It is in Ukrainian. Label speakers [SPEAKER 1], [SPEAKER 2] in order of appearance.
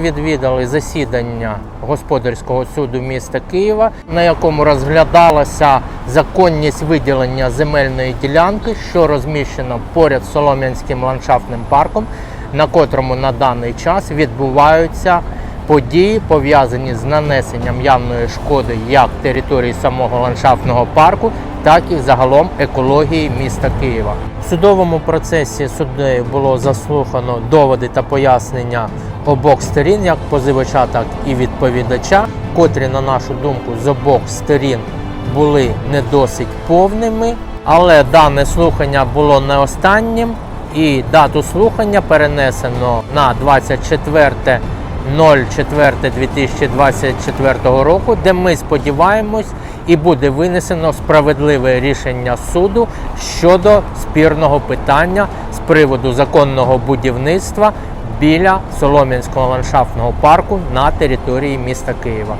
[SPEAKER 1] Відвідали засідання господарського суду міста Києва, на якому розглядалася законність виділення земельної ділянки, що розміщена поряд Солом'янським ландшафтним парком, на котрому на даний час відбуваються події, пов'язані з нанесенням явної шкоди як території самого ландшафтного парку, так і загалом екології міста Києва. В судовому процесі суддею було заслухано доводи та пояснення обох сторін, як позивача, так і відповідача, котрі, на нашу думку, з обох сторін були не досить повними. Але дане слухання було не останнім, і дату слухання перенесено на 24 04.2024 року, де ми сподіваємось і буде винесено справедливе рішення суду щодо спірного питання з приводу законного будівництва біля Солом'янського ландшафтного парку на території міста Києва.